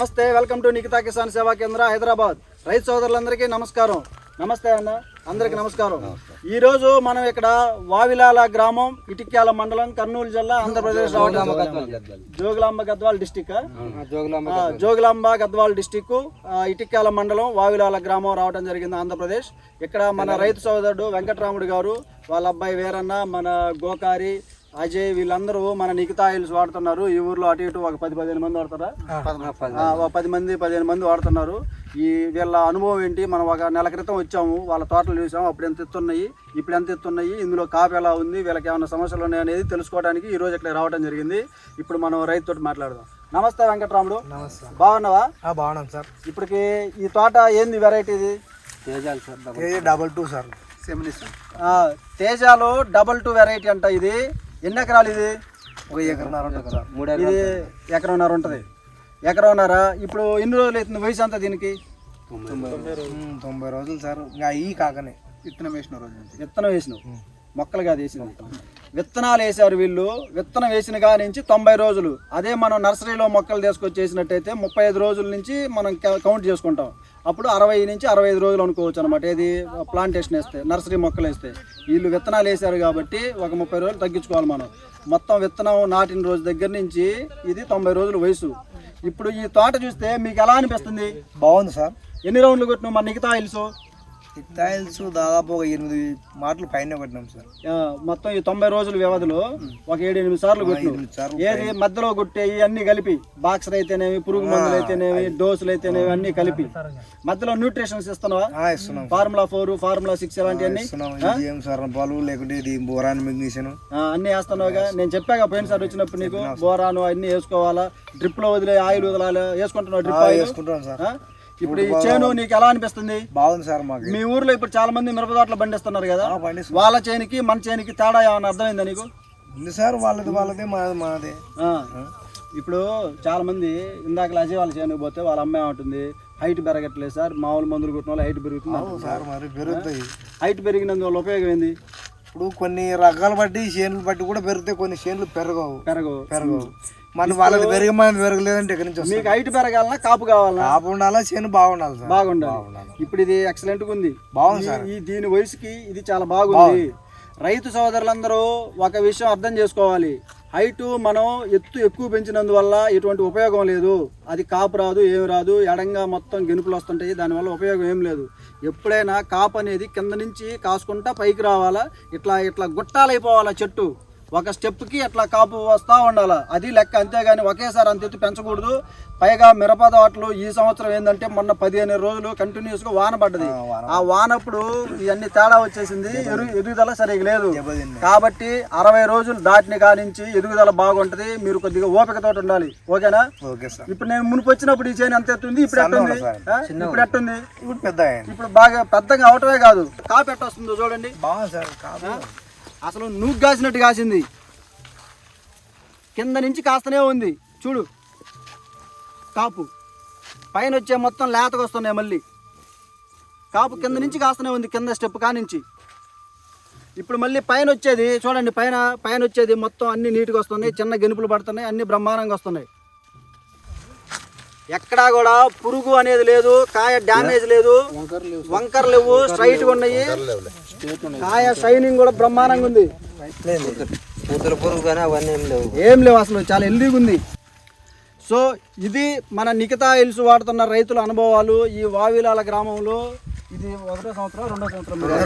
నమస్తే welcome to Nikhita Kisan సేవా కేంద్ర హైదరాబాద్. రైతు సోదరులందరికీ నమస్కారం. నమస్తే అన్న అందరికీ నమస్కారం. ఈ రోజు మనం ఇక్కడ వావిలాల గ్రామం ఇటిక్యాల మండలం కర్నూలు జిల్లా ఆంధ్రప్రదేశ్ జోగులాంబ గద్వాల్ డిస్టిక్. జోగులాంబ గద్వాల్. డిస్టిక్. ఇటిక్యాల మండలం వావిలాల గ్రామం రావడం జరిగింది ఆంధ్రప్రదేశ్. ఇక్కడ మన రైతు సోదరుడు వెంకటరాముడు గారు వాళ్ళ అబ్బాయి వీరన్న మన గోకారి అజయ్ వీళ్ళందరూ మన నిఖితా ఆయిల్స్ వాడుతున్నారు. ఈ ఊర్లో అటు ఇటు ఒక పది పదిహేను మంది వాడతారా? పది మంది పదిహేను మంది వాడుతున్నారు. ఈ వీళ్ళ అనుభవం ఏంటి? మనం ఒక నెల క్రితం వచ్చాము వాళ్ళ తోటలు చూసాము అప్పుడు ఎంత ఎత్తున్నాయి ఇప్పుడు ఎంత ఎత్తున్నాయి ఇందులో కాపు ఎలా ఉంది వీళ్ళకి ఏమైనా సమస్యలు ఉన్నాయి అనేది తెలుసుకోవడానికి ఈ రోజు ఇక్కడ రావడం జరిగింది. ఇప్పుడు మనం రైతుతో మాట్లాడదాం. నమస్తే వెంకటరాముడు. నమస్తే. బాగున్నావా? బాగున్నాం సార్. ఇప్పటికి ఈ తోట ఏంది వెరైటీ ఇది? తేజాలు సార్ డబల్ టూ సార్. తేజాలో డబల్ టూ వెరైటీ అంట ఇది. ఎన్ని ఎకరాలు ఇది? ఒక ఎకరన్నర ఉంటుంది మూడు ఇది ఎకరంన్నర ఉంటుంది. ఎకరంన్నర ఇప్పుడు ఎన్ని రోజులు అవుతుంది వయసు అంతా దీనికి? తొంభై రోజులు. సార్. ఇంకా ఈ కాకనే. విత్తనం వేసిన రోజు విత్తనం వేసినావు. మొక్కలు కాదు వేసినావు. విత్తనాలు వేసారు వీళ్ళు. విత్తనం వేసిన కాడి నుంచి తొంభై రోజులు. అదే మనం నర్సరీలో మొక్కలు తీసుకొచ్చి వేసినట్టయితే ముప్పై ఐదు రోజుల నుంచి మనం కౌంట్ చేసుకుంటాం. అప్పుడు అరవై నుంచి అరవై ఐదు రోజులు అనుకోవచ్చు అనమాట ఏది? ప్లాంటేషన్ వేస్తే నర్సరీ మొక్కలు వేస్తే. వీళ్ళు విత్తనాలు వేసారు కాబట్టి ఒక ముప్పై రోజులు తగ్గించుకోవాలి మనం. మొత్తం విత్తనం నాటిన రోజు దగ్గర నుంచి ఇది తొంభై రోజుల వయసు. ఇప్పుడు ఈ తోట చూస్తే మీకు ఎలా అనిపిస్తుంది? బాగుంది సార్. ఎన్ని రౌండ్లు కొట్టినావు? మన మిగతా టైల్స్ దాదాపు ఒక ఎనిమిది మాటలు పైన కొట్టినాం సార్. మొత్తం ఈ తొంభై రోజుల వ్యవధిలో ఒక ఏడు ఎనిమిది సార్లు సార్లు ఏది మధ్యలో కొట్టే అన్ని కలిపి బాక్సర్ అయితేనేవి పురుగు మందులు అయితేనేవి డోసులు అయితేనేవి అన్ని కలిపి. మధ్యలో న్యూట్రిషన్స్ ఇస్తున్నావా? ఇస్తున్నాం ఫార్ములా ఫోర్ ఫార్ములా సిక్స్ ఇలాంటివన్నీ? ఇది ఏం సార్ పాలు లేకుంటే ఇది బోరాన్ మెగ్నీషియన్. ఆ, అన్ని వేస్తున్నావుగా. నేను చెప్పాగా పోయినసారి వచ్చినప్పుడు నీకు బోరాను అన్ని వేసుకోవాలా? డ్రిప్లో వదిలే ఆయిల్ వదలాలి? వేసుకుంటున్నావు డ్రిప్ ఆయిల్? వేసుకుంటాం సార్? ఇప్పుడు ఈ చేను నీకు ఎలా అనిపిస్తుంది? బాగుంది సార్ మాకు. మీ ఊర్లో ఇప్పుడు చాలా మంది మిరప తోటలు పండిస్తున్నారు కదా. వాళ్ళ చేనికి మన చేనికి తేడా ఏమైనా అర్థమైందా నీకు? ఉంది సార్ వాళ్ళది వాళ్ళదే మాది మాదే. ఇప్పుడు చాలా మంది ఇందాక అజయ్ వాళ్ళ చేయడానికి పోతే వాళ్ళ అమ్మాయి ఉంటుంది హైట్ పెరగట్లేదు సార్ మామూలు మందులు కొట్టిన వాళ్ళు హైట్ పెరుగుతుంది. సార్ మరి పెరుగుతాయి. హైట్ పెరిగినందువల్ల ఉపయోగం ఏంది? ఇప్పుడు కొన్ని రకాలు బట్టి చేనులు బట్టి కూడా పెరుగుతాయి. కొన్ని చేనులు పెరగవు. పెరగవు. పెరగవు. మన వాళ్ళది పెరిగి మనది పెరగలేదంటే ఎక్కడి నుంచి మీకు హైట్ పెరగాలన్నా కాపు కావాలన్నా కాపు ఉండాలా చేను బాగుండాలి సార్. బాగుండాలి. ఇప్పుడు ఇది ఎక్సలెంట్గా ఉంది. బాగుంది సార్. ఈ దీని వయసుకి ఇది చాలా బాగుంది. రైతు సోదరులందరూ ఒక విషయం అర్థం చేసుకోవాలి. హైటు మనం ఎత్తు ఎక్కువ పెంచినందువల్ల ఎటువంటి ఉపయోగం లేదు. అది కాపు రాదు ఏమి రాదు ఎడంగా మొత్తం గెనుపులు వస్తుంటాయి దానివల్ల ఉపయోగం ఏం లేదు. ఎప్పుడైనా కాపు అనేది కింద నుంచి కాసుకుంటా పైకి రావాలా ఇట్లా ఇట్లా గుట్టాలైపోవాలా చెట్టు. ఒక స్టెప్కి అట్లా కాపు వస్తూ ఉండాలి? అది లెక్క. అంతేగాని ఒకేసారి అంత ఎత్తు పెంచకూడదు. పైగా మిరప తోటలు ఈ సంవత్సరం ఏంటంటే మొన్న పదిహేను రోజులు కంటిన్యూస్గా వాన పడ్డది. ఆ వానప్పుడు ఇవన్నీ తేడా వచ్చేసింది. ఎరు ఎదుగుదల సరిగా లేదు. కాబట్టి అరవై రోజులు దాటిన కానించి ఎదుగుదల బాగుంటది. మీరు కొద్దిగా ఓపికతో ఉండాలి. ఓకేనా? Okay sir. ఇప్పుడు నేను మునుపు వచ్చినప్పుడు ఈ చేను ఎంత ఎత్తుంది? ఇప్పుడు ఎట్టుంది? ఇప్పుడు ఎట్టుంది? ఇప్పుడు పెద్ద ఇప్పుడు బాగా పెద్దగా అవటమే కాదు. కాపు ఎట్టొస్తుందో చూడండి. బాగుంది సార్. కాపు అసలు నువ్వు కాసినట్టు కాసింది. కింద నుంచి కాస్తనే ఉంది. చూడు. కాపు. పైన వచ్చే మొత్తం లేతకు వస్తున్నాయి మళ్ళీ. కాపు కింద నుంచి కాస్తనే ఉంది కింద స్టెప్ కానించి ఇప్పుడు మళ్ళీ పైన వచ్చేది చూడండి పైన పైన వచ్చేది మొత్తం అన్ని నీట్గా వస్తున్నాయి చిన్న గెనుపులు పడుతున్నాయి అన్ని బ్రహ్మాండంగా వస్తున్నాయి. ఎక్కడా కూడా పురుగు అనేది లేదు కాయ డ్యామేజ్ లేదు వంకర్ లేవు స్ట్రైట్ ఉన్నాయి. కాయ షైనింగ్ కూడా బ్రహ్మాండంగా ఉంది. పూతల పురుగు కానీ అవన్నీ ఏం లేవు. ఏం లేవు అసలు చాలా హెల్దీగా ఉంది. సో ఇది మన నిఖితా హిల్స్ వాడుతున్న రైతుల అనుభవాలు. ఈ వావిలాల గ్రామంలో ఇది ఒకటో సంవత్సరం?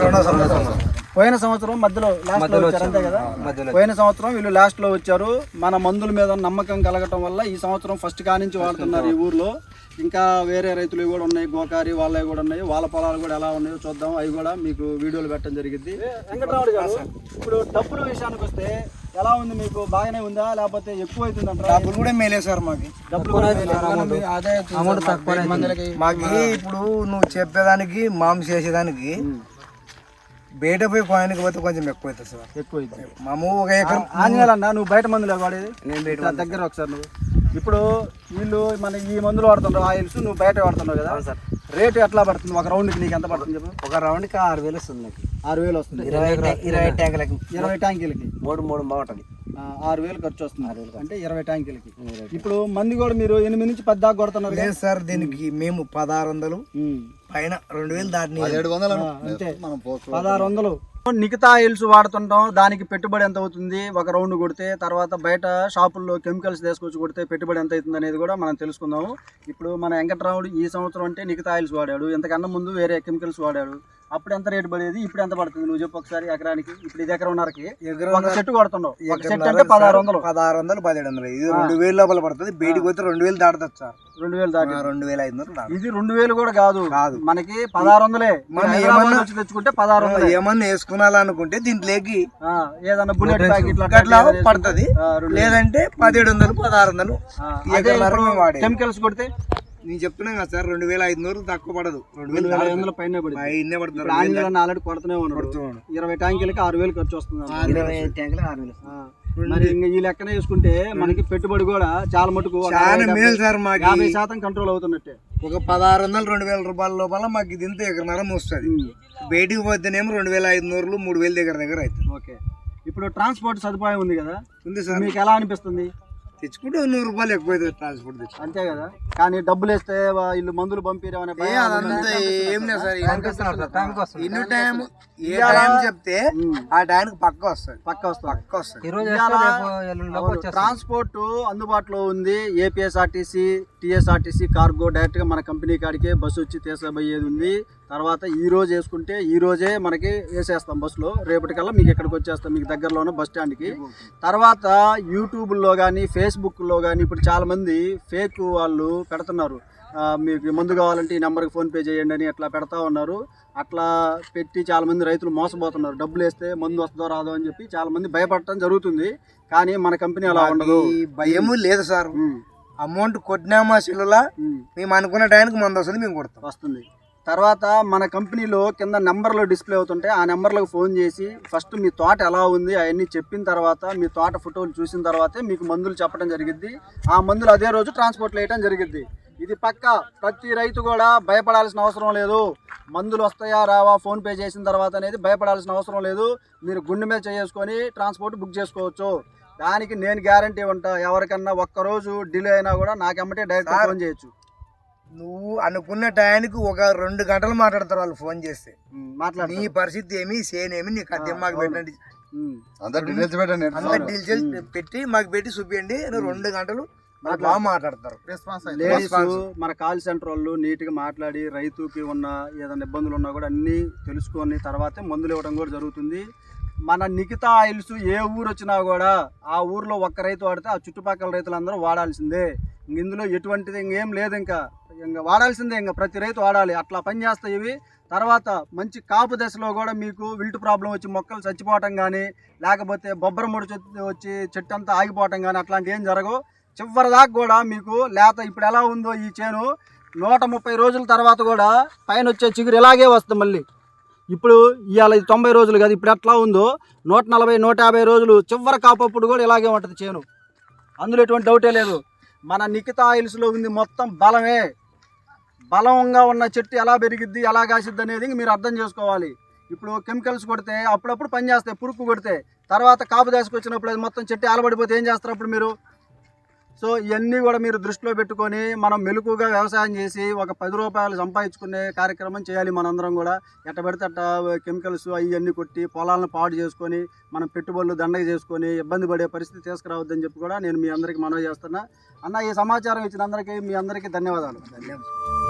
రెండో సంవత్సరం. పోయిన సంవత్సరం మధ్యలో లాస్ట్లో వచ్చారు అంతే కదా? పోయిన సంవత్సరం వీళ్ళు లాస్ట్లో వచ్చారు. మన మందుల మీద నమ్మకం కలగటం వల్ల ఈ సంవత్సరం ఫస్ట్ కానించి వాడుతున్నారు ఈ ఊర్లో. ఇంకా వేరే రైతులు కూడా ఉన్నాయి గోకారి వాళ్ళవి కూడా ఉన్నాయి. వాళ్ళ పొలాలు కూడా ఎలా ఉన్నాయో చూద్దాం. అవి కూడా మీకు వీడియోలు పెట్టడం జరిగింది వెంకటరాముడు గారు ఇప్పుడు డబ్బుల విషయానికి వస్తే ఎలా ఉంది మీకు? బాగానే ఉందా? లేకపోతే ఎక్కువ అవుతుంది అంటారా డబ్బులు కూడా మేలే సార్ మాకు. డబ్బులు మాకు ఇప్పుడు నువ్వు చెప్పేదానికి మామ చేసేదానికి బయట పోయి కోయనికి పోతే కొంచెం ఎక్కువ అవుతుంది సార్. ఎక్కువ అవుతుంది మాము ఒక ఎకరం ఆంజనేయులు అన్న నువ్వు బయట మందులు వాడేది? ఇట్లా దగ్గర ఒకసారి నువ్వు. ఇప్పుడు వీళ్ళు మన ఈ మందులు వాడుతున్నావు ఆయిల్స్ నువ్వు బయట వాడుతున్నావు కదా. రేటు ఎట్లా పడుతుంది? ఒక రౌండ్కి నీకు ఎంత పడుతుంది చెప్పు. ఒక రౌండ్కి ఆరు వేలు వస్తుంది నాకు. ఆరు వేలు వస్తుంది. ఇరవై ఇరవై ట్యాంకులకి. ఇరవై ట్యాంకీలకి. మూడు మూడు బాగుంటుంది ఆరు వేలు ఖర్చు వస్తుంది. అంటే ఇరవై ట్యాంకులకి. ఇప్పుడు మంది కూడా మీరు ఎనిమిది నుంచి పది దాకా కొడుతున్నారు లేదు సార్ దీనికి మేము పదహారు వందలు. పైన రెండు వేలు దాటిని ఆ, అంతే. పదహారు వందలు. నిఖితా ఆయిల్స్ వాడుతుంటాం. దానికి పెట్టుబడి ఎంత అవుతుంది? ఒక రౌండ్ కొడితే తర్వాత బయట షాపుల్లో కెమికల్స్ తీసుకొచ్చి కొడితే పెట్టుబడి ఎంత అవుతుంది అనేది కూడా మనం తెలుసుకుందాము. ఇప్పుడు మన వెంకట్రాముడు ఈ సంవత్సరం అంటే నిఖితా ఆయిల్స్ వాడాడు. ఇంతకన్నా ముందు వేరే కెమికల్స్ వాడాడు. అప్పుడు ఎంత రేటు పడేది? ఇప్పుడు ఎంత పడుతుంది? నువ్వు చెప్పు ఒకసారి ఎకరానికి. ఇప్పుడు ఇది ఎకరంన్నరకి ఒక చెట్టు కొడుతున్నావు. ఒక చెట్టు అంటే పదహారు వందలు. పదహారు వందలు పదిహేడు వందలు. ఇది రెండు వేలు లోపల పడుతుంది. బయటికి పోతే రెండు వేలు దాటుతుంది సార్. రెండు వేలు దాటి రెండు వేల ఐదు వందలు. ఇది రెండు వేలు కూడా కాదు. కాదు. మనకి పదహారు వందలే. మనం ఏమన్నా- తెచ్చుకుంటే పదహారు వందలే. ఏమన్నా వేసుకోవాలనుకుంటే దీంట్లోకి ఏదన్నా బుల్లెట్ ప్యాకెట్ అట్లా పడుతుంది. లేదంటే పదిహేడు వందలు పదహారు వందలు. కెమికల్స్ కొడితే నేను చెప్తున్నాను కదా సార్ రెండు వేల ఐదు వందలు తక్కువ పడదు. రెండు వేలు రెండు వేల ఐదు వందల పైన పడింది. పైనే పడుతుంది. ఇప్పుడు ఆంజనేయులు ఆల్రెడీ కొడుతూనే ఉన్నాడు. ఇరవై ట్యాంకులకి ఆరు వేలు ఖర్చు వస్తుంది. ఇరవై ఆరు వేలు మరి ఈ లెక్కన వేసుకుంటే మనకి పెట్టుబడి కూడా చాలా మటుకు మేలు సార్ మాకు. యాభై శాతం కంట్రోల్ అవుతున్నట్టే. ఒక పదహారు వందలు రెండు వేల రూపాయల లోపల మాకు ఇది ఇంత ఎకరన్నర వస్తుంది బయటికి పోతేనేమో రెండు వేల ఐదు నూరులు మూడు వేల దగ్గర దగ్గర అవుతుంది. ఓకే. ఇప్పుడు ట్రాన్స్పోర్ట్ సదుపాయం ఉంది కదా. ఉంది సార్. మీకు ఎలా అనిపిస్తుంది? తెచ్చుకుంటే నూరు రూపాయలు ఎక్కువ ట్రాన్స్పోర్ట్ తెచ్చు అంతే కదా? కానీ డబ్బులు వేస్తే వీళ్ళు మందులు పంపిరు అనే భయం అదంతా ఏం లేదు సార్ టైం ఏ టైం చెప్తే ఆ టైంకి పక్క వస్తుంది పక్క వస్తుంది పక్క వస్తుంది ట్రాన్స్పోర్ట్ అందుబాటులో ఉంది. ఏపీఎస్ఆర్టీసీ టీఎస్ఆర్టీసీ కార్గో డైరెక్ట్గా మన కంపెనీ కాడికే బస్సు వచ్చి తీసుకుపోయేది ఉంది. తర్వాత ఈ రోజు వేసుకుంటే ఈ రోజే మనకి వేసేస్తాం బస్సులో. రేపటికల్లా మీకు ఇక్కడికి వచ్చేస్తాం మీకు దగ్గరలోనే బస్ స్టాండ్కి. తర్వాత యూట్యూబ్లో కానీ ఫేస్బుక్లో కానీ ఇప్పుడు చాలా మంది ఫేక్ వాళ్ళు పెడుతున్నారు. మీకు మందు కావాలంటే ఈ నెంబర్కి ఫోన్పే చేయండి అని అట్లా పెడతా ఉన్నారు. అట్లా పెట్టి చాలా మంది రైతులు మోసపోతున్నారు. డబ్బులు వేస్తే మందు వస్తుందో రాదో అని చెప్పి చాలా మంది భయపడటం జరుగుతుంది. కానీ మన కంపెనీ అలా ఉండదు. భయము లేదు సార్. అమౌంట్ కొట్టినామా సెల్లులా? మేము అనుకున్న టైంకి మంది వస్తుంది మేము కొడతాం. వస్తుంది. తర్వాత మన కంపెనీలో కింద నెంబర్లో డిస్ప్లే అవుతుంటే ఆ నెంబర్లకు ఫోన్ చేసి ఫస్ట్ మీ తోట ఎలా ఉంది అవన్నీ చెప్పిన తర్వాత మీ తోట ఫోటోలు చూసిన తర్వాతే మీకు మందులు చెప్పడం జరిగిద్ది. ఆ మందులు అదే రోజు ట్రాన్స్పోర్ట్లో వేయడం జరిగిద్ది. ఇది పక్క. ప్రతి రైతు కూడా భయపడాల్సిన అవసరం లేదు. మందులు వస్తాయా రావా ఫోన్ పే చేసిన తర్వాత అనేది భయపడాల్సిన అవసరం లేదు. మీరు గుండె మీద చేసుకొని ట్రాన్స్పోర్ట్ బుక్ చేసుకోవచ్చు. దానికి నేను గ్యారంటీ ఉంటా. ఎవరికన్నా ఒక్కరోజు డిలే అయినా కూడా నాకెమ్మటే డైరెక్ట్ ఫోన్ చేయొచ్చు. నువ్వు అనుకున్న టైంకి ఒక రెండు గంటలు మాట్లాడతారు వాళ్ళు ఫోన్ చేస్తే. మాట్లాడు నీ పరిస్థితి ఏమి సేనేమి నీకు మాకు పెట్టండి. డీటెయిల్స్ పెట్టి మాకు పెట్టి చూపించండి నువ్వు రెండు గంటలు బాగా మాట్లాడతారు. మన కాల్ సెంటర్ వాళ్ళు నీట్గా మాట్లాడి రైతుకి ఉన్న ఏదైనా ఇబ్బందులు ఉన్నా కూడా అన్ని తెలుసుకొని తర్వాతే మందులు ఇవ్వడం కూడా జరుగుతుంది. మన నిఖితా ఆయిల్స్ ఏ ఊరు వచ్చినా కూడా ఆ ఊర్లో ఒక్క రైతు వాడితే ఆ చుట్టుపక్కల రైతులందరూ వాడాల్సిందే. ఇంక ఇందులో ఎటువంటిది ఇంకేం లేదు ఇంకా. ఇంకా వాడాల్సిందే ఇంకా ప్రతి రైతు వాడాలి. అట్లా పని చేస్తాయి ఇవి. తర్వాత మంచి కాపు దశలో కూడా మీకు విల్ట్ ప్రాబ్లం వచ్చి మొక్కలు చచ్చిపోవటం కానీ లేకపోతే బొబ్బర ముడి వచ్చి చెట్టు అంతా ఆగిపోవటం కానీ అట్లాంటి ఏం జరగవు. చివరి దాకా కూడా మీకు లేత ఇప్పుడు ఎలా ఉందో ఈ చేను నూట ముప్పై రోజుల తర్వాత కూడా పైన వచ్చే చిగురు ఇలాగే వస్తుంది మళ్ళీ. ఇప్పుడు ఇవాళ ఇది తొంభై రోజులు కదా ఇప్పుడు ఎట్లా ఉందో నూట నలభై నూట యాభై రోజులు చివరి కాపప్పుడు కూడా ఇలాగే ఉంటుంది చేను. అందులో ఎటువంటి డౌటే లేదు. మన నిఖిత ఆయిల్స్లో ఉంది మొత్తం బలమే. బలంగా ఉన్న చెట్టు ఎలా పెరిగిద్ది ఎలా కాసిద్ది అనేది మీరు అర్థం చేసుకోవాలి. ఇప్పుడు కెమికల్స్ కొడితే అప్పుడప్పుడు పని చేస్తాయి పురుగు కొడితే తర్వాత కాపు దాసుకొచ్చినప్పుడు వచ్చినప్పుడు అది మొత్తం చెట్టు ఆలబడిపోతే ఏం చేస్తారు అప్పుడు మీరు? సో ఇవన్నీ కూడా మీరు దృష్టిలో పెట్టుకొని మనం మెలకుగా వ్యవసాయం చేసి ఒక పది రూపాయలు సంపాదించుకునే కార్యక్రమం చేయాలి మనందరం కూడా. ఎట్ట పెడితే అట్ట కెమికల్స్ అవన్నీ కొట్టి పొలాలను పాడు చేసుకొని మనం పెట్టుబడులు దండగ చేసుకొని ఇబ్బంది పడే పరిస్థితి తీసుకురావద్దని చెప్పి కూడా నేను మీ అందరికీ మనవి చేస్తున్నా. అన్న ఈ సమాచారం ఇచ్చిన అందరికీ మీ అందరికీ ధన్యవాదాలు. ధన్యవాదాలు.